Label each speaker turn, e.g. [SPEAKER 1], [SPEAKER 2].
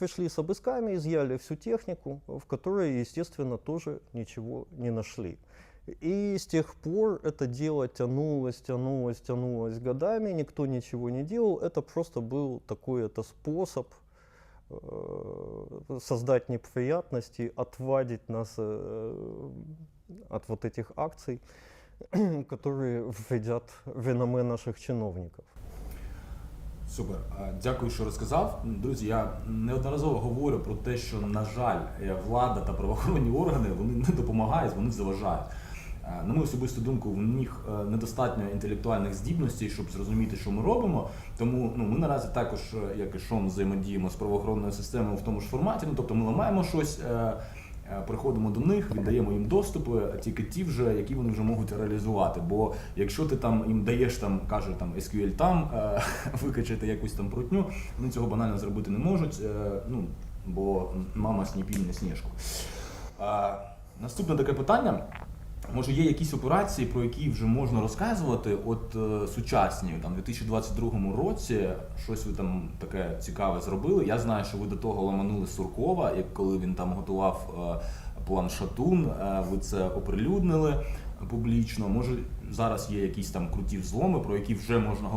[SPEAKER 1] пришли с обысками, изъяли всю технику, в которой, естественно, тоже ничего не нашли. И с тех пор это дело тянулось, тянулось, тянулось годами, никто ничего не делал. Это просто был такой это способ э, создать неприятности, отвадить нас э, от вот этих акций, которые вредят реноме наших чиновников.
[SPEAKER 2] Супер, дякую, що розказав. Друзі, я неодноразово говорю про те, що, на жаль, е, влада та правоохоронні органи вони не допомагають, вони заважають. Е, На мою особисту думку, в них е, недостатньо інтелектуальних здібностей, щоб зрозуміти, що ми робимо. Тому ну, ми наразі також, як і Шон, взаємодіємо з правоохоронною системою в тому ж форматі. Ну, тобто ми ламаємо щось. Е, Приходимо до них, віддаємо їм доступи, тільки ті вже, які вони вже можуть реалізувати. Бо якщо ти там їм даєш там, каже там SQL там е, викачати якусь там прутню, вони цього банально зробити не можуть. е, ну бо мама сніпільне сніжку. Наступне таке питання. Може, є якісь операції, про які вже можна розказувати, от е, сучасні, там, у 2022 році щось ви там таке цікаве зробили. Я знаю, що ви до того ламанули Суркова, як коли він там готував е, план Шатун, е, ви це оприлюднили публічно. Може, зараз є якісь там круті взломи, про які вже можна говорити.